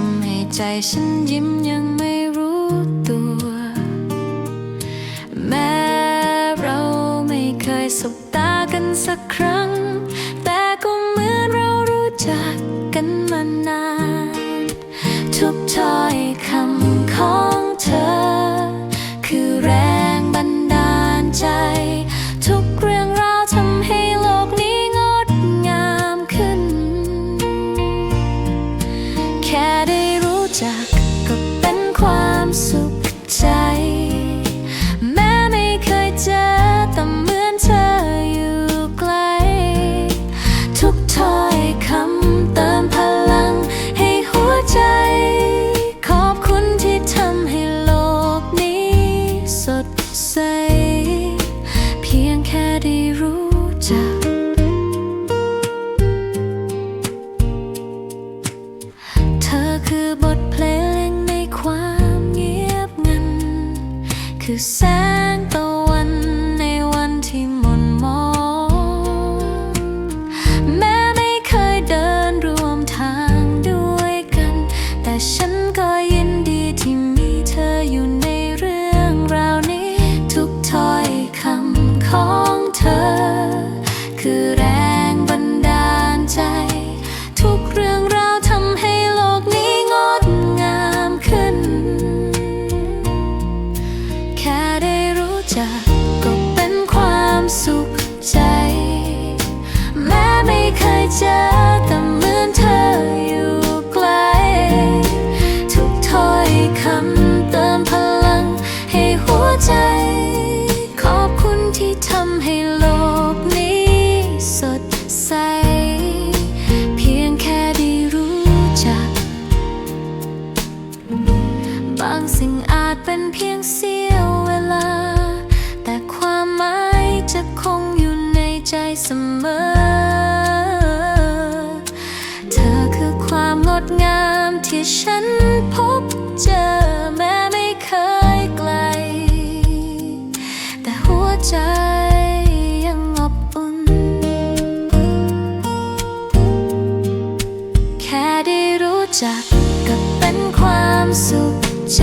ทำให้ใจฉันยิ้มยังไม่รู้ตัว แม้เราไม่เคยสบตากันสักครั้ง แต่ก็เหมือนเรารู้จักกันมานาน ได้รู้จัก เธอคือบทเพลงในความเงียบงัน คือแสง เป็นเพียงเสี้ยวเวลา แต่ความหมายจะคงอยู่ในใจเสมอ เธอคือความงดงามที่ฉันพบเจอแม้ไม่เคยไกล แต่หัวใจยังอบอุ่น แค่ได้รู้จักก็เป็นความสุขใจ